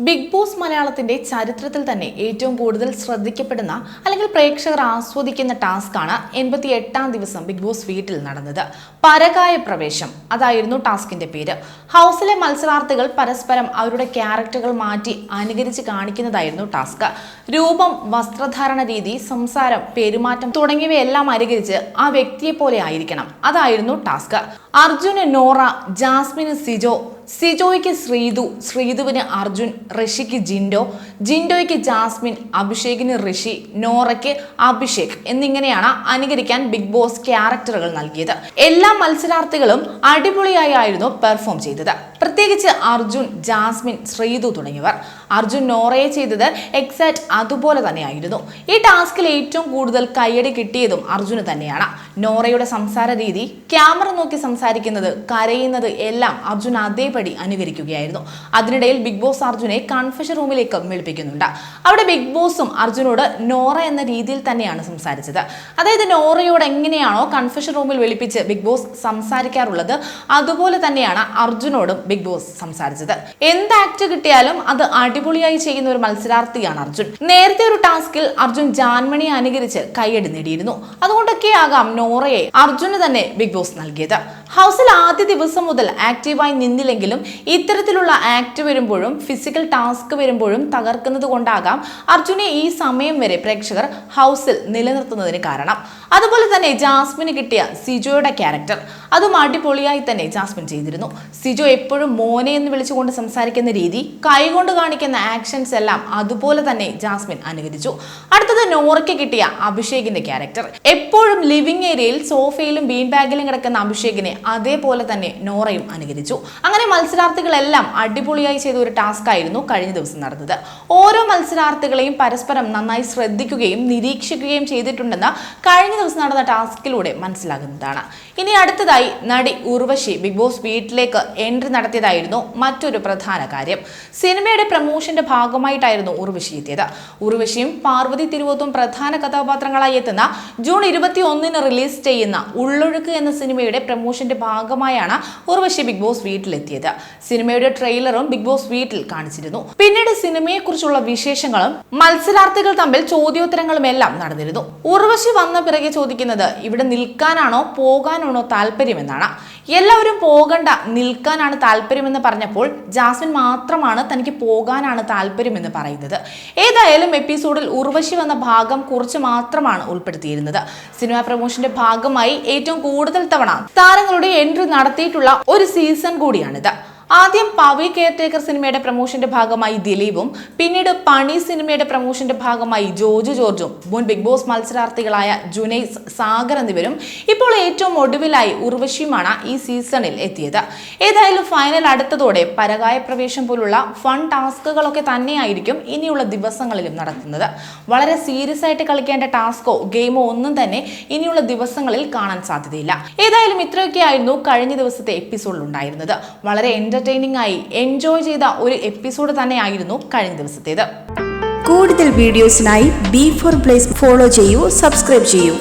Big boss മലയാളത്തിന്റെ ചരിത്രത്തിൽ തന്നെ ഏറ്റവും കൂടുതൽ ശ്രദ്ധിക്കപ്പെടുന്ന അല്ലെങ്കിൽ പ്രേക്ഷകർ ആസ്വദിക്കുന്ന ടാസ്ക്കാണ് എൺപത്തി എട്ടാം ദിവസം ബിഗ് ബോസ് വീട്ടിൽ നടന്നത്. പരകായ പ്രവേശം അതായിരുന്നു ടാസ്കിന്റെ പേര്. ഹൗസിലെ മത്സരാർത്ഥികൾ പരസ്പരം അവരുടെ ക്യാരക്ടറുകൾ മാറ്റി അനുകരിച്ച് കാണിക്കുന്നതായിരുന്നു ടാസ്ക്. രൂപം വസ്ത്രധാരണ രീതി സംസാരം പെരുമാറ്റം തുടങ്ങിയവയെല്ലാം അനുകരിച്ച് ആ വ്യക്തിയെ പോലെ ആയിരിക്കണം. അതായിരുന്നു ടാസ്ക്. അർജുന് നോറ ജാസ്മിന് സിജോ സിജോയ്ക്ക് ശ്രീതു ശ്രീതുവിന് അർജുൻ ഋഷിക്ക് ജിൻഡോ ജിൻഡോയ്ക്ക് ജാസ്മിൻ അഭിഷേകിന് ഋഷി നോറയ്ക്ക് അഭിഷേക് എന്നിങ്ങനെയാണ് അനുകരിക്കാൻ ബിഗ് ബോസ് ക്യാരക്ടറുകൾ നൽകിയത്. എല്ലാ മത്സരാർത്ഥികളും അടിപൊളിയായിരുന്നു പെർഫോം ചെയ്തത്. പ്രത്യേകിച്ച് അർജുൻ ജാസ്മിൻ ശ്രീതു തുടങ്ങിയവർ. അർജുൻ നോറയെ ചെയ്തത് എക്സാക്ട് അതുപോലെ തന്നെയായിരുന്നു. ഈ ടാസ്കിൽ ഏറ്റവും കൂടുതൽ കയ്യടി കിട്ടിയതും അർജുന് തന്നെയാണ്. നോറയുടെ സംസാര രീതി ക്യാമറ നോക്കി സംസാരിക്കുന്നത് കരയുന്നത് എല്ലാം അർജുൻ അതേപടി അനുകരിക്കുകയായിരുന്നു. അതിനിടയിൽ ബിഗ് ബോസ് അർജുനെ കൺഫഷൻ റൂമിലേക്ക് വിളിപ്പിക്കുന്നുണ്ട്. അവിടെ ബിഗ് ബോസും അർജുനോട് നോറ എന്ന രീതിയിൽ തന്നെയാണ് സംസാരിച്ചത്. അതായത് നോറയോട് എങ്ങനെയാണോ കൺഫഷൻ റൂമിൽ വിളിപ്പിച്ച് ബിഗ് ബോസ് സംസാരിക്കാറുള്ളത് അതുപോലെ തന്നെയാണ് അർജുനോടും ബിഗ് ബോസ് സംസാരിച്ചത്. എന്ത് ആക്ട് കിട്ടിയാലും അത് അടിപൊളിയായി ചെയ്യുന്ന ഒരു മത്സരാർത്ഥിയാണ് അർജുൻ. നേരത്തെ ഒരു ടാസ്കിൽ അർജുൻ ജാൻമണിയെ അനുകരിച്ച് കൈയടി നേടിയിരുന്നു. അതുകൊണ്ടൊക്കെ ആകാം നോറയെ അർജുന് തന്നെ ബിഗ് ബോസ് നൽകിയത്. ഹൗസിൽ ആദ്യ ദിവസം മുതൽ ആക്റ്റീവായി നിന്നില്ലെങ്കിലും ഇത്തരത്തിലുള്ള ആക്ട് വരുമ്പോഴും ഫിസിക്കൽ ടാസ്ക് വരുമ്പോഴും തകർക്കുന്നത് കൊണ്ടാകാം അർജുനെ ഈ സമയം വരെ പ്രേക്ഷകർ ഹൗസിൽ നിലനിർത്തുന്നതിന് കാരണം. അതുപോലെ തന്നെ ജാസ്മിന് കിട്ടിയ സിജോയുടെ ക്യാരക്ടർ. അതും അടിപൊളിയായി തന്നെ ജാസ്മിൻ ചെയ്തിരുന്നു. സിജോ എപ്പോഴും മോനെ എന്ന് വിളിച്ചുകൊണ്ട് സംസാരിക്കുന്ന രീതി കൈകൊണ്ട് കാണിക്കുന്ന ആക്ഷൻസ് എല്ലാം അതുപോലെ തന്നെ ജാസ്മിൻ അനുകരിച്ചു. അടുത്തത് നോറയ്ക്ക് കിട്ടിയ അഭിഷേകിന്റെ ക്യാരക്ടർ എപ്പോഴും ലിവിംഗ് ഏരിയയിൽ സോഫയിലും ബീൻ ബാഗിലും കിടക്കുന്ന അഭിഷേകിനെ അതേപോലെ തന്നെ നോറയും അനുകരിച്ചു. അങ്ങനെ മത്സരാർത്ഥികളെല്ലാം അടിപൊളിയായി ചെയ്ത ഒരു ടാസ്ക് ആയിരുന്നു കഴിഞ്ഞ ദിവസം നടന്നത്. ഓരോ മത്സരാർത്ഥികളെയും പരസ്പരം നന്നായി ശ്രദ്ധിക്കുകയും നിരീക്ഷിക്കുകയും ചെയ്തിട്ടുണ്ടെന്ന് കഴിഞ്ഞ ദിവസം നടന്ന ടാസ്കിലൂടെ മനസ്സിലാകുന്നതാണ്. ഇനി അടുത്തതായി നടി ഉർവശി ബിഗ് ബോസ് വീട്ടിലേക്ക് എൻട്രി നടത്തിയതായിരുന്നു മറ്റൊരു പ്രധാന കാര്യം. സിനിമയുടെ പ്രമോഷന്റെ ഭാഗമായിട്ടായിരുന്നു ഉർവശി എത്തിയത്. ഉർവശിയും പാർവതി തിരുവോത്തും പ്രധാന കഥാപാത്രങ്ങളായി എത്തുന്ന ജൂൺ ഇരുപത്തി ഒന്നിന് റിലീസ് ചെയ്യുന്ന ഉള്ളൊഴുക്ക് എന്ന സിനിമയുടെ പ്രമോഷന്റെ ഭാഗമായാണ് ഉർവശി ബിഗ് ബോസ് വീട്ടിലെത്തിയത്. സിനിമയുടെ ട്രെയിലറും ബിഗ് ബോസ് വീട്ടിൽ കാണിച്ചിരുന്നു. പിന്നീട് സിനിമയെക്കുറിച്ചുള്ള വിശേഷങ്ങളും മത്സരാർത്ഥികൾ തമ്മിൽ ചോദ്യോത്തരങ്ങളും എല്ലാം നടന്നിരുന്നു. ഉർവശി വന്ന പിറകെ ചോദിക്കുന്നത് ഇവിടെ നിൽക്കാനാണോ പോകാനാണോ താല്പര്യമെന്നാണ്. എല്ലാവരും പോകണ്ട നിൽക്കാനാണ് താല്പര്യമെന്ന് പറഞ്ഞപ്പോൾ ജാസ്മിൻ മാത്രമാണ് തനിക്ക് പോകാനാണ് താല്പര്യമെന്ന് പറയുന്നത്. ഏതായാലും എപ്പിസോഡിൽ ഉർവശി വന്ന ഭാഗം കുറച്ച് മാത്രമാണ് ഉൾപ്പെടുത്തിയിരുന്നത്. സിനിമാ പ്രമോഷന്റെ ഭാഗമായി ഏറ്റവും കൂടുതൽ തവണ താരങ്ങളുടെ എൻട്രി നടത്തിയിട്ടുള്ള ഒരു സീസൺ കൂടിയാണിത്. ആദ്യം പവി കെയർടേക്കർ സിനിമയുടെ പ്രമോഷന്റെ ഭാഗമായി ദിലീപും പിന്നീട് പണി സിനിമയുടെ പ്രമോഷന്റെ ഭാഗമായി ജോജു ജോർജും മുൻ ബിഗ് ബോസ് മത്സരാർത്ഥികളായ ജുനൈസ് സാഗർ എന്നിവരും ഇപ്പോൾ ഏറ്റവും ഒടുവിലായി ഉർവശിയുമാണ് ഈ സീസണിൽ എത്തിയത്. ഏതായാലും ഫൈനൽ അടുത്തതോടെ പരകായ പ്രവേശം പോലുള്ള ഫൺ ടാസ്കുകളൊക്കെ തന്നെയായിരിക്കും ഇനിയുള്ള ദിവസങ്ങളിലും നടക്കുന്നത്. വളരെ സീരിയസ് ആയിട്ട് കളിക്കേണ്ട ടാസ്കോ ഗെയിമോ ഒന്നും തന്നെ ഇനിയുള്ള ദിവസങ്ങളിൽ കാണാൻ സാധ്യതയില്ല. ഏതായാലും ഇത്രയൊക്കെയായിരുന്നു കഴിഞ്ഞ ദിവസത്തെ എപ്പിസോഡിൽ ഉണ്ടായിരുന്നത്. വളരെ എന്റർടൈനിങ് ആയി എൻജോയ് ചെയ്ത ഒരു എപ്പിസോഡ് തന്നെയായിരുന്നു കഴിഞ്ഞ ദിവസത്തേത്. കൂടുതൽ വീഡിയോസിനായി ബി ഫോർ പ്ലേസ് ഫോളോ ചെയ്യൂ സബ്സ്ക്രൈബ് ചെയ്യൂ.